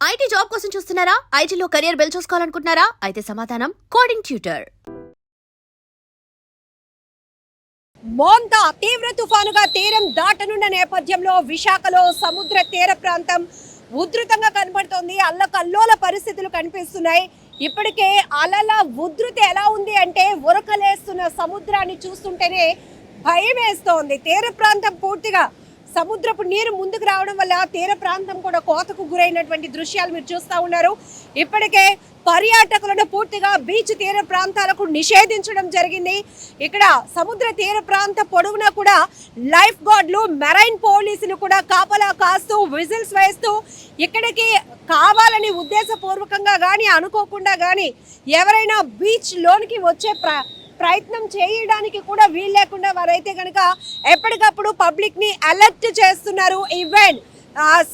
IT job కోసం చూస్తున్నారా? ఐటీలో కెరియర్ బిల్డ్ చూసుకోవాలనుకుంటున్నారా? అయితే సమాధానం కోడింగ్ ట్యూటర్ మోంతా తీవ్ర తుఫానుగా తీరం దాటనున్న నేపథ్యంలో విశాఖలో సముద్ర తీర ప్రాంతం ఉధృతంగా కనబడుతోంది. అల్లకల్లోల పరిస్థితులు కనిపిస్తున్నాయి. ఇప్పటికే అలల ఉధృతి ఎలా ఉంది అంటే ఉరకలేస్తున్న సముద్రాన్ని చూస్తుంటేనే భయం వేస్తోంది తీర ప్రాంతం పూర్తిగా సముద్రపు నీరు ముందుకు రావడం వల్ల తీర ప్రాంతం కూడా కోతకు గురైనటువంటి దృశ్యాలు మీరు చూస్తూ ఉన్నారు. ఇప్పటికే పర్యాటకులను పూర్తిగా బీచ్ తీర ప్రాంతాలకు నిషేధించడం జరిగింది. ఇక్కడ సముద్ర తీర ప్రాంత పొడవునా కూడా లైఫ్ గార్డ్లు మెరైన్ పోలీసులు కూడా కాపలా కాస్తూ విజిల్స్ వేస్తూ ఇక్కడికి కావాలని ఉద్దేశపూర్వకంగా కానీ అనుకోకుండా కానీ ఎవరైనా బీచ్ లోనికి వచ్చే ప్రయత్నం చేయడానికి కూడా వీలు లేకుండా వారైతే కనుక ఎప్పటికప్పుడు పబ్లిక్ని అలర్ట్ చేస్తున్నారు. ఈవెన్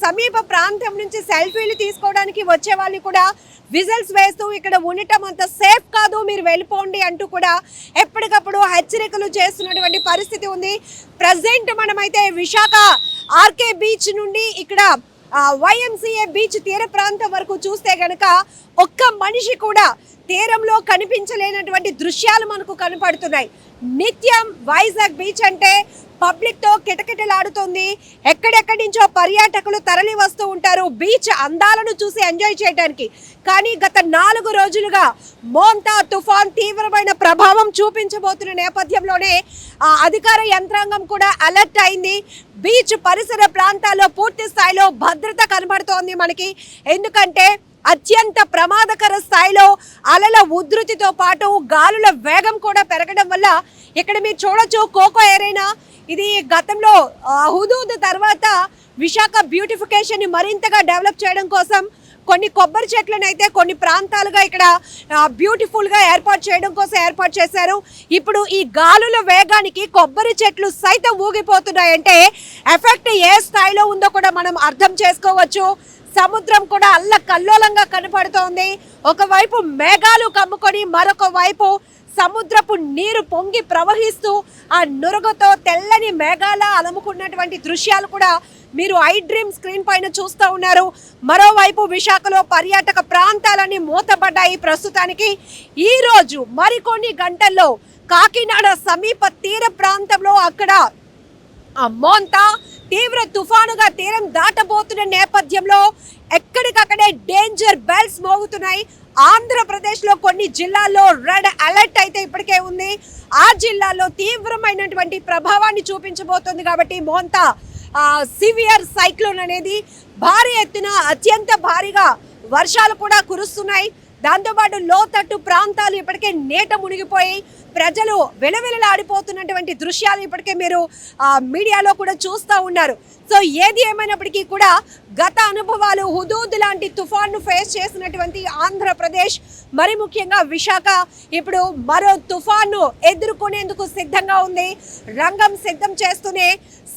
సమీప ప్రాంతం నుంచి సెల్ఫీలు తీసుకోవడానికి వచ్చే వాళ్ళు కూడా విజిల్స్ వేస్తూ ఇక్కడ ఉండటం అంత సేఫ్ కాదు మీరు వెళ్ళిపోండి అంటూ కూడా ఎప్పటికప్పుడు హెచ్చరికలు చేస్తున్నటువంటి పరిస్థితి ఉంది. ప్రజెంట్ మనమైతే విశాఖ ఆర్కే బీచ్ నుండి ఇక్కడ వైఎంసీఏ బీచ్ తీర ప్రాంతం వరకు చూస్తే గనక ఒక్క మనిషి కూడా తీరంలో కనిపించలేనటువంటి దృశ్యాలు మనకు కనపడుతున్నాయి. నిత్యం వైజాగ్ బీచ్ అంటే పబ్లిక్తో కిటకిటలాడుతుంది. ఎక్కడెక్కడి నుంచో పర్యాటకులు తరలి వస్తూ ఉంటారు. బీచ్ అందాలను చూసి ఎంజాయ్ చేయడానికి. కానీ గత నాలుగు రోజులుగా మోంతా తుఫాన్ తీవ్రమైన ప్రభావం చూపించబోతున్న నేపథ్యంలోనే ఆ అధికార యంత్రాంగం కూడా అలర్ట్ అయింది. బీచ్ పరిసర ప్రాంతాల్లో పూర్తి స్థాయిలో భద్రత కనబడుతోంది మనకి. ఎందుకంటే అత్యంత ప్రమాదకర స్థాయిలో అలల ఉధృతితో పాటు గాలుల వేగం కూడా పెరగడం వల్ల ఇక్కడ మీరు చూడొచ్చు కోకో ఏరైనా ఇది గతంలో హుదూద్ తర్వాత విశాఖ బ్యూటిఫికేషన్ మరింతగా డెవలప్ చేయడం కోసం కొన్ని కొబ్బరి చెట్లను అయితే కొన్ని ప్రాంతాలుగా ఇక్కడ బ్యూటిఫుల్గా ఏర్పాటు చేయడం కోసం ఏర్పాటు చేశారు. ఇప్పుడు ఈ గాలుల వేగానికి కొబ్బరి చెట్లు సైతం ఊగిపోతున్నాయంటే ఎఫెక్ట్ ఏ స్థాయిలో ఉందో కూడా మనం అర్థం చేసుకోవచ్చు. సముద్రం కూడా అల్ల కల్లోలంగా కనపడుతోంది. ఒకవైపు మేఘాలు కమ్ముకొని మరొక వైపు సముద్రపు నీరు పొంగి ప్రవహిస్తూ ఆ నురగతో తెల్లని మేఘాల అలముకున్నటువంటి దృశ్యాలు కూడా మీరు ఐ డ్రీమ్ స్క్రీన్ పైన చూస్తూ ఉన్నారు. మరోవైపు విశాఖలో పర్యాటక ప్రాంతాలన్నీ మూతపడ్డాయి ప్రస్తుతానికి. ఈ రోజు మరికొన్ని గంటల్లో కాకినాడ సమీప తీర ప్రాంతంలో అక్కడ మోంతా తీవ్ర తుఫానుగా తీరం దాటబోతున్న నేపథ్యంలో ఎక్కడికక్కడే డేంజర్ బెల్స్ మోగుతున్నాయి. ఆంధ్రప్రదేశ్లో కొన్ని జిల్లాల్లో రెడ్ అలర్ట్ అయితే ఇప్పటికే ఉంది. ఆ జిల్లాలో తీవ్రమైనటువంటి ప్రభావాన్ని చూపించబోతోంది కాబట్టి మోంతా సివియర్ సైక్లోన్ అనేది భారీ ఎత్తున అత్యంత భారీగా వర్షాలు కూడా కురుస్తున్నాయి. దాంతోపాటు లోతట్టు ప్రాంతాలు ఇప్పటికే నేట మునిగిపోయి ప్రజలు వెలవెలలాడిపోతున్నటువంటి దృశ్యాలు ఇప్పటికే మీరు మీడియాలో కూడా చూస్తూ ఉన్నారు. సో ఏది ఏమైనప్పటికీ కూడా గత అనుభవాలు హుదూద్ లాంటి తుఫాన్ను ఫేస్ చేసినటువంటి ఆంధ్రప్రదేశ్ మరి ముఖ్యంగా విశాఖ ఇప్పుడు మరో తుఫాన్ను ఎదుర్కొనేందుకు సిద్ధంగా ఉంది. రంగం సిద్ధం చేస్తూనే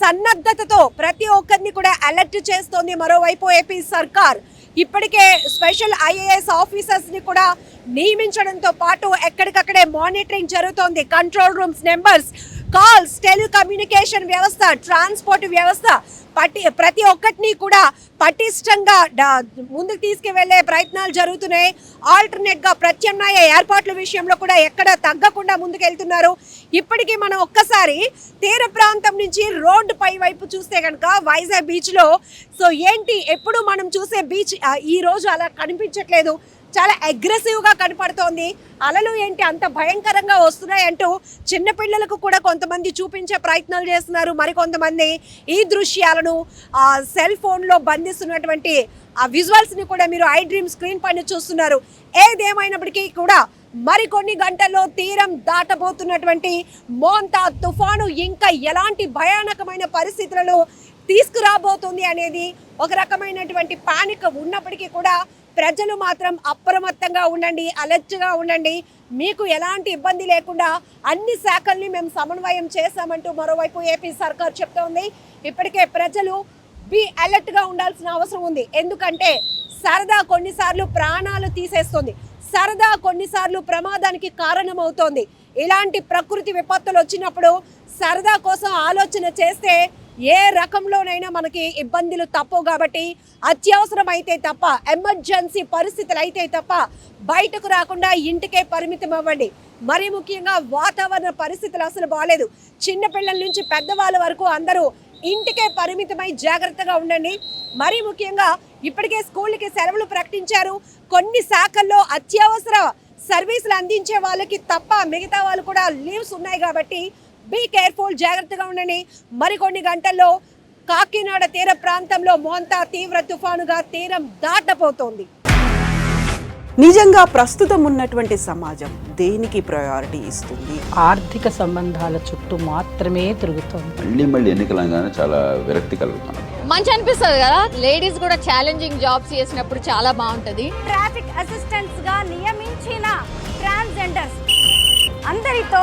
సన్నద్ధతతో ప్రతి ఒక్కరిని కూడా అలర్ట్ చేస్తోంది. మరోవైపు ఏపీ సర్కార్ ఇప్పటికే స్పెషల్ ఐఏఎస్ ఆఫీసర్స్ని కూడా నియమించడంతో పాటు ఎక్కడికక్కడే మానిటరింగ్ జరుగుతోంది. Control rooms numbers calls telecommunication వ్యవస్థ ట్రాన్స్పోర్ట్ వ్యవస్థ పట్టి ప్రతి ఒక్కటిని కూడా పటిష్టంగా ముందుకు తీసుకువెళ్ళే ప్రయత్నాలు జరుగుతున్నాయి. ఆల్టర్నేట్గా ప్రత్యామ్నాయ ఏర్పాట్ల విషయంలో కూడా ఎక్కడ తగ్గకుండా ముందుకెళ్తున్నారు. ఇప్పటికీ మనం ఒక్కసారి తీర ప్రాంతం నుంచి రోడ్డు పై వైపు చూస్తే కనుక వైజాగ్ బీచ్లో సో ఏంటి ఎప్పుడు మనం చూసే బీచ్ ఈ రోజు అలా కనిపించట్లేదు. చాలా అగ్రెసివ్గా కనపడుతోంది. అలలు ఏంటి అంత భయంకరంగా వస్తున్నాయి అంటూ చిన్నపిల్లలకు కూడా కొంతమంది చూపించే ప్రయత్నాలు చేస్తున్నారు. మరికొంతమంది ఈ దృశ్యాలను ఆ సెల్ ఫోన్లో బంధిస్తున్నటువంటి ఆ విజువల్స్ని కూడా మీరు ఐ డ్రీమ్ స్క్రీన్ పైన చూస్తున్నారు. ఏదేమైనప్పటికీ కూడా మరికొన్ని గంటల్లో తీరం దాటబోతున్నటువంటి మోంతా తుఫాను ఇంకా ఎలాంటి భయానకమైన పరిస్థితులను తీసుకురాబోతుంది అనేది ఒక రకమైనటువంటి పానిక్ ఉన్నప్పటికీ కూడా ప్రజలు మాత్రం అప్రమత్తంగా ఉండండి అలర్ట్గా ఉండండి. మీకు ఎలాంటి ఇబ్బంది లేకుండా అన్ని శాఖల్ని మేము సమన్వయం చేశామంటూ మరోవైపు ఏపీ సర్కార్ చెప్తోంది. ఇప్పటికే ప్రజలు బి అలర్ట్గా ఉండాల్సిన అవసరం ఉంది. ఎందుకంటే సరదా కొన్నిసార్లు ప్రాణాలు తీసేస్తుంది. సరదా కొన్నిసార్లు ప్రమాదానికి కారణమవుతోంది. ఇలాంటి ప్రకృతి విపత్తులు వచ్చినప్పుడు సరదా కోసం ఆలోచన చేస్తే ఏ రకంలోనైనా మనకి ఇబ్బందులు తప్పవు కాబట్టి అత్యవసరమైతే తప్ప ఎమర్జెన్సీ పరిస్థితులు అయితే తప్ప బయటకు రాకుండా ఇంటికే పరిమితం అవ్వండి. మరీ ముఖ్యంగా వాతావరణ పరిస్థితులు అసలు బాగాలేదు చిన్నపిల్లల నుంచి పెద్దవాళ్ళ వరకు అందరూ ఇంటికే పరిమితమై జాగ్రత్తగా ఉండండి. మరీ ముఖ్యంగా ఇప్పటికే స్కూళ్ళకి సెలవులు ప్రకటించారు. కొన్ని శాఖల్లో అత్యవసర సర్వీసులు అందించే వాళ్ళకి తప్ప మిగతా వాళ్ళు కూడా లీవ్స్ ఉన్నాయి కాబట్టి బీ కేర్ఫుల్ జాగ్రత్తగా ఉండండి. మరికొన్ని గంటల్లో కాకినాడ తీర ప్రాంతంలో మోంతా తీవ్ర తుఫానుగా తీరం దాటపోతోంది నిజంగా ప్రస్తుతం ఉన్నటువంటి సమాజం దేనికి ప్రయారిటీ ఇస్తుంది? ఆర్థిక సంబంధాల చుట్టూ మాత్రమే తిరుగుతోంది. మళ్ళీ మళ్ళీ ఎన్నికలంగానే చాలా విరక్తి కలుగుతాను మంచి అనిపిస్తుంది కదా? లేడీస్ కూడా ఛాలెంజింగ్ జాబ్స్ చేసినప్పుడు చాలా బాగుంటది. ట్రాఫిక్ అసిస్టెంట్స్గా నియమించిన ట్రాన్స్జెండర్స్ అందరితో